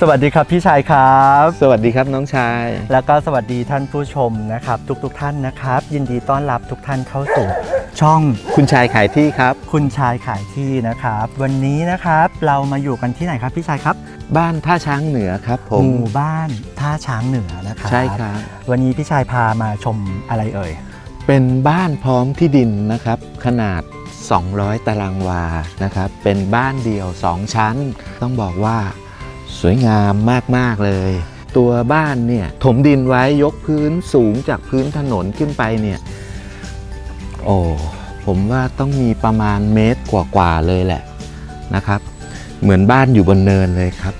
สวัสดีครับพี่ชายครับ สวัสดีครับน้องชาย แล้วก็สวัสดีท่านผู้ชมนะครับ ทุกๆทท่านนะครับ ยินดีต้อนรับทุกท่านเข้าสู่ช่องคุณชายขายที่ครับ คุณชายขายที่นะครับ วันนี้นะครับเรามาอยู่กันที่ไหนครับพี่ชายครับ บ้านท่าช้างเหนือครับผหมมู่บ้านท่าช้างเหนือนะครับใช่ครับ วันนี้พี่ชายพามาชมอะไรเอ่ยเป็นบ้านพร้อมที่ดินนะครับ ขนาด 200 ตารางวานะครับ เป็นบ้านเดี่ยว 2 ชั้น ต้องบอกว่า สวยงามมาก ๆ เลย ตัวบ้านเนี่ยถมดินไว้ยกพื้นสูงจากพื้นถนนขึ้นไปเนี่ย โอ้ ผมว่าต้องมีประมาณเมตรกว่า ๆ เลยแหละนะครับ เหมือนบ้านอยู่บนเนินเลยครับ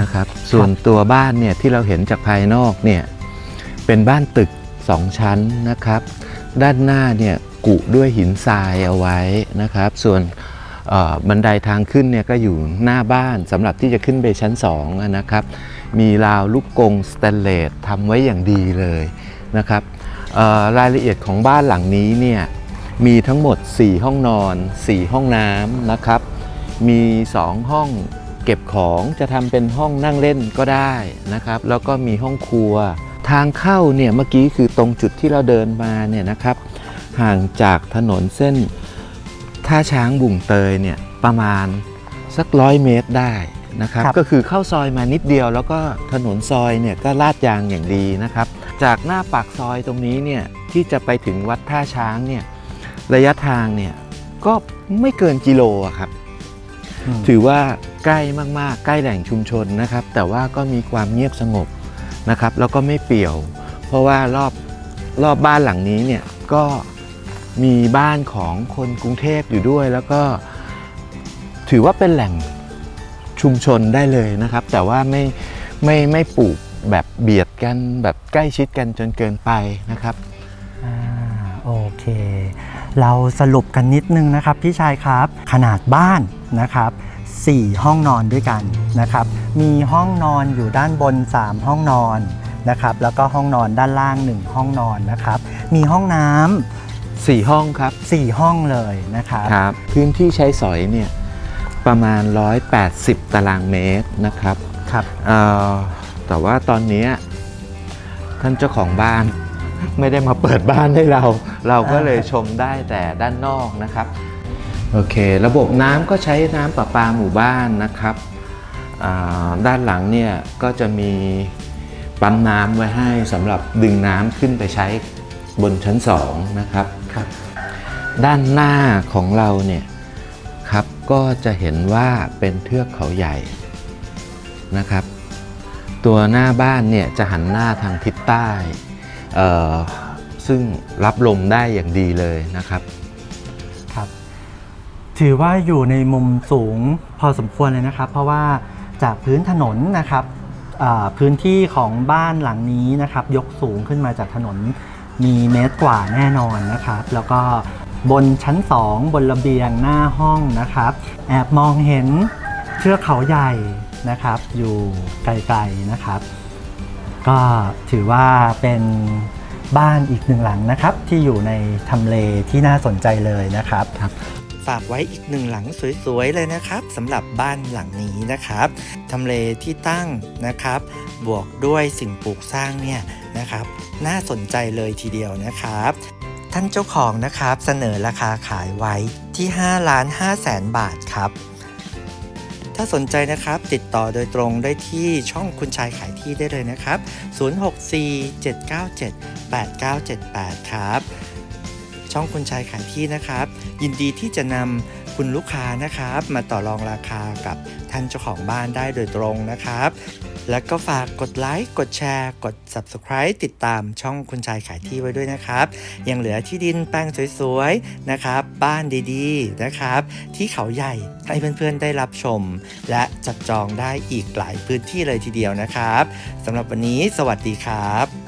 นะครับ ส่วนตัวบ้านเนี่ยที่เราเห็นจากภายนอกเนี่ยเป็นบ้านตึก2ชั้นนะครับ ด้านหน้าเนี่ยกุด้วยหินทรายเอาไว้นะครับ ส่วนเอ่อ บันไดทางขึ้นเนี่ยก็อยู่หน้าบ้านสำหรับที่จะขึ้นไปชั้น2อะนะครับ มีราวลูกกงสแตนเลสทำไว้อย่างดีเลยนะครับรายละเอียดของบ้านหลังนี้เนี่ยมีทั้งหมด 4 ห้องนอน 4 ห้องน้ำนะครับ มี 2 ห้องเก็บของจะทำเป็นห้องนั่งเล่นก็ได้นะครับ แล้วก็มีห้องครัว ทางเข้าเนี่ยเมื่อกี้คือตรงจุดที่เราเดินมาเนี่ยนะครับ ห่างจากถนนเส้น ท่าช้างบุ่งเตยเนี่ยประมาณสักร้อยเมตรได้นะครับครับก็คือเข้าซอยมานิดเดียว แล้วก็ถนนซอยเนี่ยก็ลาดยางอย่างดีนะครับ จากหน้าปากซอยตรงนี้เนี่ยที่จะไปถึงวัดท่าช้างเนี่ยระยะทางเนี่ยก็ไม่เกินกิโลอะครับมถือว่าใกล้มากๆ ใกล้แหล่งชุมชนนะครับ แต่ว่าก็มีความเงียบสงบนะครับ แล้วก็ไม่เปี่ยว เพราะว่ารอบรอบบ้านหลังนี้เนี่ยก็ มีบ้านของคนกรุงเทพอยู่ด้วย แล้วก็ถือว่าเป็นแหล่งชุมชนได้เลยนะครับ แต่ว่าไม่ไม่ไม่ปลูกแบบเบียดกันแบบใกล้ชิดกันจนเกินไปนะครับอ่าโอเค เราสรุปกันนิดนึงนะครับพี่ชายครับ ขนาดบ้านนะครับ 4 ห้องนอนด้วยกันนะครับ มีห้องนอนอยู่ด้านบน 3 ห้องนอนนะครับ แล้วก็ห้องนอนด้านล่าง 1 ห้องนอนนะครับ มีห้องน้ำ 4 ห้องครับ 4 ห้องเลยนะครับครับ พื้นที่ใช้สอยเนี่ยประมาณ 180 ตารางเมตรนะครับครับเอ่อแต่ว่าตอนเนี้ยท่านเจ้าของบ้านไม่ได้มาเปิดบ้านให้เรา เราก็เลยชมได้แต่ด้านนอกนะครับ โอเค ระบบน้ำก็ใช้น้ำประปาหมู่บ้านนะครับอ่าด้านหลังเนี่ยก็จะมีปั๊มน้ำไว้ให้สำหรับดึงน้ำขึ้นไปใช้ บนชั้นสองนะครับครับ ด้านหน้าของเราเนี่ยครับก็จะเห็นว่าเป็นเทือกเขาใหญ่นะครับ ตัวหน้าบ้านเนี่ยจะหันหน้าทางทิศใต้เอ่อซึ่งรับลมได้อย่างดีเลยนะครับครับ ถือว่าอยู่ในมุมสูงพอสมควรเลยนะครับ เพราะว่าจากพื้นถนนนะครับอ่าพื้นที่ของบ้านหลังนี้นะครับ ยกสูงขึ้นมาจากถนน มีเมตรกว่าแน่นอนนะครับ แล้วก็บนชั้น 2 บนระเบียงหน้าห้องนะครับ แอบมองเห็นเทือกเขาใหญ่นะครับ อยู่ไกลๆนะครับ ก็ถือว่าเป็นบ้านอีกหนึ่งหลังนะครับ ที่อยู่ในทำเลที่น่าสนใจเลยนะครับฝากไว้อีกหนึ่งหลังสวยๆเลยนะครับสำหรับบ้านหลังนี้นะครับทำเลที่ตั้งนะครับ บวกด้วยสิ่งปลูกสร้างเนี่ย นะครับ น่าสนใจเลยทีเดียวนะครับ ท่านเจ้าของนะครับเสนอราคาขายไว้ที่5ล้าน5แสนบาทครับ ถ้าสนใจนะครับติดต่อโดยตรงได้ที่ช่องคุณชายขายที่ได้เลยนะครับ 0647978978 ครับ ช่องคุณชายขายที่นะครับ ยินดีที่จะนำคุณลูกค้านะครับมาต่อรองราคากับท่านเจ้าของบ้านได้โดยตรงนะครับ แล้วก็ฝากกดไลค์กดแชร์กด Subscribe ติดตามช่องคุณชายขายที่ไว้ด้วยนะครับ ยังเหลือที่ดินแปลงสวยๆนะครับ บ้านดีๆนะครับ ที่เขาใหญ่ให้เพื่อนๆได้รับชม และจับจองได้อีกหลายพื้นที่เลยทีเดียวนะครับสำหรับวันนี้สวัสดีครับ